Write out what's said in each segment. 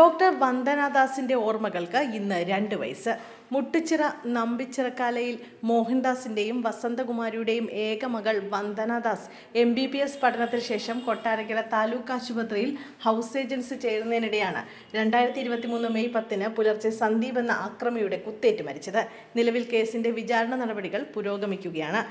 Doctor വന്ദനാദാസിന്റെ ഓർമ്മകൾക്ക് ഇന്ന് രണ്ട് വയസ്സ്. മുട്ടുച്ചിറ നമ്പിച്ചിറക്കാലയിൽ മോഹൻദാസിന്റെയും വസന്തകുമാരിയുടെയും ഏക മകൾ Vandana Das. M B B S പഠനത്തിന് ശേഷം കൊട്ടാരക്കര താലൂക്ക് ആശുപത്രിയിൽ ഹൗസ് ഏജൻസി ചേരുന്നതിനിടെയാണ് രണ്ടായിരത്തി ഇരുപത്തി മൂന്ന് മെയ് പത്തിന് പുലർച്ചെ സന്ദീപ് എന്ന ആക്രമിയുടെ കുത്തേറ്റ് മരിച്ചത്. നിലവിൽ കേസിന്റെ വിചാരണ നടപടികൾ പുരോഗമിക്കുകയാണ്.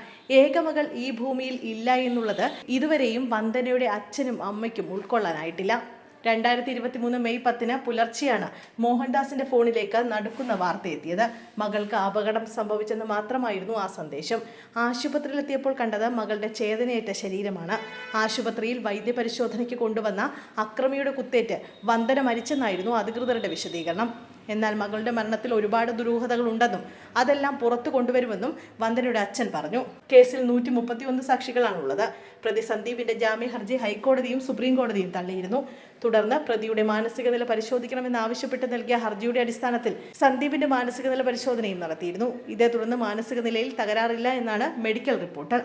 ഏകമകൾ ഈ ഭൂമിയിൽ ഇല്ല എന്നുള്ളത് ഇതുവരെയും വന്ദനയുടെ അച്ഛനും അമ്മയ്ക്കും ഉൾക്കൊള്ളാനായിട്ടില്ല. രണ്ടായിരത്തി ഇരുപത്തി മൂന്ന് മെയ് പത്തിന് പുലർച്ചെയാണ് മോഹൻദാസിന്റെ ഫോണിലേക്ക് നടുക്കുന്ന വാർത്ത എത്തിയത് മകൾക്ക് അപകടം സംഭവിച്ചെന്ന് മാത്രമായിരുന്നു ആ സന്ദേശം. ആശുപത്രിയിലെത്തിയപ്പോൾ കണ്ടത് മകളുടെ ചേതനയേറ്റ ശരീരമാണ്. ആശുപത്രിയിൽ വൈദ്യപരിശോധനയ്ക്ക് കൊണ്ടുവന്ന അക്രമിയുടെ കുത്തേറ്റ് വന്ദന മരിച്ചെന്നായിരുന്നു അധികൃതരുടെ വിശദീകരണം. എന്നാൽ മകളുടെ മരണത്തിൽ ഒരുപാട് ദുരൂഹതകൾ ഉണ്ടെന്നും അതെല്ലാം പുറത്തു കൊണ്ടുവരുമെന്നും വന്ദനയുടെ അച്ഛൻ പറഞ്ഞു. കേസിൽ നൂറ്റി മുപ്പത്തിയൊന്ന് സാക്ഷികളാണുള്ളത്. പ്രതി സന്ദീപിന്റെ ജാമ്യ ഹർജി ഹൈക്കോടതിയും സുപ്രീം കോടതിയും തള്ളിയിരുന്നു. തുടർന്ന് പ്രതിയുടെ മാനസിക നില പരിശോധിക്കണമെന്ന് ആവശ്യപ്പെട്ട് നൽകിയ ഹർജിയുടെ അടിസ്ഥാനത്തിൽ സന്ദീപിന്റെ മാനസിക നില പരിശോധനയും നടത്തിയിരുന്നു. ഇതേ തുടർന്ന് മാനസിക നിലയിൽ തകരാറില്ല എന്നാണ് മെഡിക്കൽ റിപ്പോർട്ട്.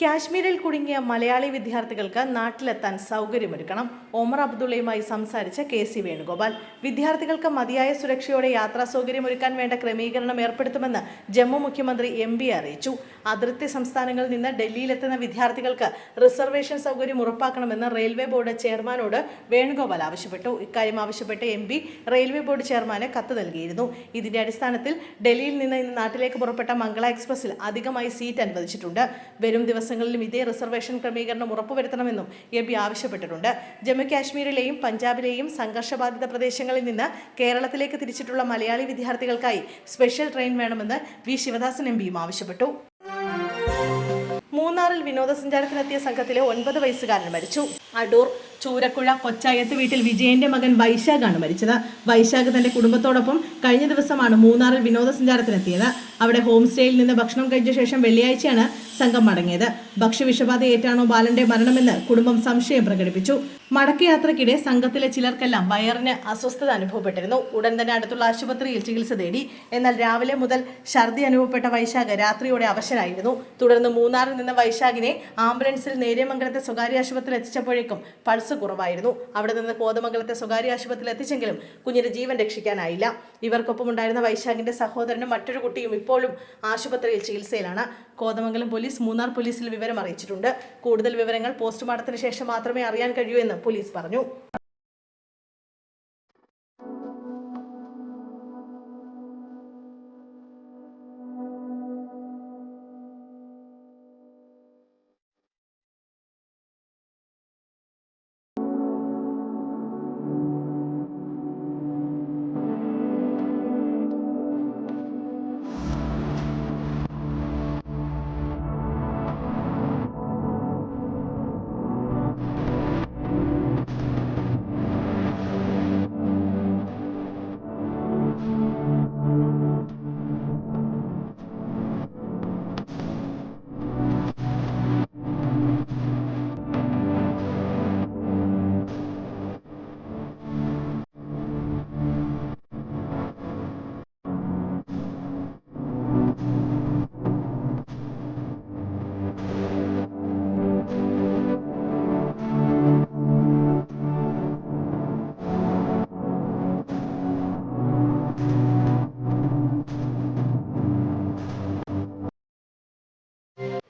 കാശ്മീരിൽ കുടുങ്ങിയ മലയാളി വിദ്യാർത്ഥികൾക്ക് നാട്ടിലെത്താൻ സൗകര്യമൊരുക്കണം. ഒമർ അബ്ദുള്ളയുമായി സംസാരിച്ച കെ സി വേണുഗോപാൽ. വിദ്യാർത്ഥികൾക്ക് മതിയായ സുരക്ഷയോടെ യാത്രാ സൗകര്യമൊരുക്കാൻ വേണ്ട ക്രമീകരണം ഏർപ്പെടുത്തുമെന്ന് ജമ്മു മുഖ്യമന്ത്രി എം പി അറിയിച്ചു. അതിർത്തി സംസ്ഥാനങ്ങളിൽ നിന്ന് ഡൽഹിയിലെത്തുന്ന വിദ്യാർത്ഥികൾക്ക് റിസർവേഷൻ സൗകര്യം ഉറപ്പാക്കണമെന്ന് റെയിൽവേ ബോർഡ് ചെയർമാനോട് വേണുഗോപാൽ ആവശ്യപ്പെട്ടു. ഇക്കാര്യം ആവശ്യപ്പെട്ട് എം റെയിൽവേ ബോർഡ് ചെയർമാന് കത്ത് നൽകിയിരുന്നു. ഇതിന്റെ അടിസ്ഥാനത്തിൽ ഡൽഹിയിൽ നിന്ന് ഇന്ന് നാട്ടിലേക്ക് പുറപ്പെട്ട മംഗള എക്സ്പ്രസിൽ അധികമായി സീറ്റ് അനുവദിച്ചിട്ടുണ്ട്. വരും ദിവസങ്ങളിലും ഇതേ റിസർവേഷൻ ക്രമീകരണം ഉറപ്പുവരുത്തണമെന്നും എം പി ആവശ്യപ്പെട്ടിട്ടുണ്ട്. ജമ്മു കാശ്മീരിലെയും പഞ്ചാബിലെയും സംഘർഷബാധിത പ്രദേശങ്ങളിൽ നിന്ന് കേരളത്തിലേക്ക് തിരിച്ചിട്ടുള്ള മലയാളി വിദ്യാർത്ഥികൾക്കായി സ്പെഷ്യൽ ട്രെയിൻ വേണമെന്ന് വി. ശിവദാസൻ എം പിയും ആവശ്യപ്പെട്ടു. മൂന്നാറിൽ വിനോദസഞ്ചാരത്തിനെത്തിയ സംഘത്തിലെ ഒൻപത് വയസ്സുകാരൻ മരിച്ചു. അടൂർ ചൂരക്കുഴ കൊച്ചായത്ത് വീട്ടിൽ വിജയന്റെ മകൻ വൈശാഖാണ് മരിച്ചത്. വൈശാഖ് തന്റെ കുടുംബത്തോടൊപ്പം കഴിഞ്ഞ ദിവസമാണ് മൂന്നാറിൽ വിനോദസഞ്ചാരത്തിനെത്തിയത്. അവിടെ ഹോം സ്റ്റേയിൽ നിന്ന് ഭക്ഷണം കഴിച്ച ശേഷം വെള്ളിയാഴ്ചയാണ് സംഘം മടങ്ങിയത്. ഭക്ഷ്യവിഷബാധയേറ്റാണോ ബാലന്റെ മരണമെന്ന് കുടുംബം സംശയം പ്രകടിപ്പിച്ചു. മടക്കയാത്രയ്ക്കിടെ സംഘത്തിലെ ചിലർക്കെല്ലാം വയറിന് അസ്വസ്ഥത അനുഭവപ്പെട്ടിരുന്നു. ഉടൻ തന്നെ അടുത്തുള്ള ആശുപത്രിയിൽ ചികിത്സ തേടി. എന്നാൽ രാവിലെ മുതൽ ഛർദി അനുഭവപ്പെട്ട വൈശാഖ് രാത്രിയോടെ അവശനായിരുന്നു. തുടർന്ന് മൂന്നാറിൽ നിന്ന് വൈശാഖിനെ ആംബുലൻസിൽ നേര്യമംഗലത്തെ സ്വകാര്യ ആശുപത്രിയിൽ എത്തിച്ചപ്പോഴേക്കും പൾസ് കുറവായിരുന്നു. അവിടെ നിന്ന് കോതമംഗലത്തെ സ്വകാര്യ ആശുപത്രിയിൽ എത്തിച്ചെങ്കിലും കുഞ്ഞിന് ജീവൻ രക്ഷിക്കാനായില്ല. ഇവർക്കൊപ്പം ഉണ്ടായിരുന്ന വൈശാഖിന്റെ സഹോദരനും മറ്റൊരു കുട്ടിയും ഇപ്പോഴും ആശുപത്രിയിൽ ചികിത്സയിലാണ്. കോതമംഗലം പോലീസ് മൂന്നാർ പോലീസിൽ വിവരം അറിയിച്ചിട്ടുണ്ട്. കൂടുതൽ വിവരങ്ങൾ പോസ്റ്റ്മോർട്ടത്തിന് ശേഷം മാത്രമേ അറിയാൻ കഴിയൂ എന്ന് പോലീസ് പറഞ്ഞു.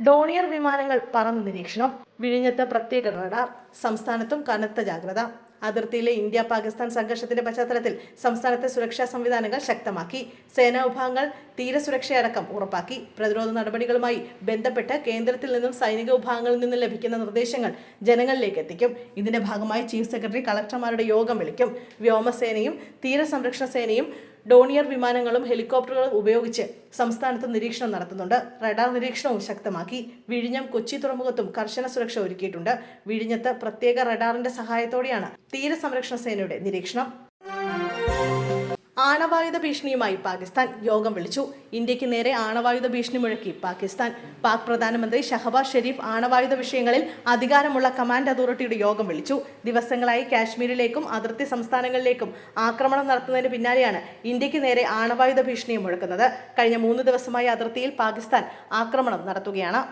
ഡോണിയർ വിമാനങ്ങൾ പറന്ന് നിരീക്ഷണം. വിഴിഞ്ഞത്ത് പ്രത്യേക റഡാർ. സംസ്ഥാനത്തും കനത്ത ജാഗ്രത. അതിർത്തിയിലെ ഇന്ത്യ പാകിസ്ഥാൻ സംഘർഷത്തിന്റെ പശ്ചാത്തലത്തിൽ സംസ്ഥാനത്തെ സുരക്ഷാ സംവിധാനങ്ങൾ ശക്തമാക്കി. സേനാ വിഭാഗങ്ങൾ തീരസുരക്ഷയടക്കം ഉറപ്പാക്കി. പ്രതിരോധ നടപടികളുമായി ബന്ധപ്പെട്ട് കേന്ദ്രത്തിൽ നിന്നും സൈനിക വിഭാഗങ്ങളിൽ നിന്നും ലഭിക്കുന്ന നിർദ്ദേശങ്ങൾ ജനങ്ങളിലേക്ക് എത്തിക്കും. ഇതിന്റെ ഭാഗമായി ചീഫ് സെക്രട്ടറി കളക്ടർമാരുടെ യോഗം വിളിക്കും. വ്യോമസേനയും തീരസംരക്ഷണ സേനയും ഡോണിയർ വിമാനങ്ങളും ഹെലികോപ്റ്ററുകളും ഉപയോഗിച്ച് സംസ്ഥാനത്ത് നിരീക്ഷണം നടത്തുന്നുണ്ട്. റഡാർ നിരീക്ഷണവും ശക്തമാക്കി. വിഴിഞ്ഞം കൊച്ചി തുറമുഖത്തും കർശന സുരക്ഷ ഒരുക്കിയിട്ടുണ്ട്. വിഴിഞ്ഞത്ത് പ്രത്യേക റഡാറിന്റെ സഹായത്തോടെയാണ് തീരസംരക്ഷണ സേനയുടെ നിരീക്ഷണം. ആണവായുധ ഭീഷണിയുമായി പാകിസ്ഥാൻ യോഗം വിളിച്ചു. ഇന്ത്യയ്ക്ക് നേരെ ആണവായുധ ഭീഷണി മുഴക്കി പാകിസ്ഥാൻ. പാക് പ്രധാനമന്ത്രി ഷഹബാസ് ഷെരീഫ് ആണവായുധ വിഷയങ്ങളിൽ അധികാരമുള്ള കമാൻഡ് അതോറിറ്റിയുടെ യോഗം വിളിച്ചു. ദിവസങ്ങളായി കാശ്മീരിലേക്കും അതിർത്തി സംസ്ഥാനങ്ങളിലേക്കും ആക്രമണം നടത്തുന്നതിന് പിന്നാലെയാണ് ഇന്ത്യയ്ക്ക് നേരെ ആണവായുധ ഭീഷണിയും മുഴക്കുന്നത്. കഴിഞ്ഞ മൂന്ന് ദിവസമായി അതിർത്തിയിൽ പാകിസ്ഥാൻ ആക്രമണം നടത്തുകയാണ്.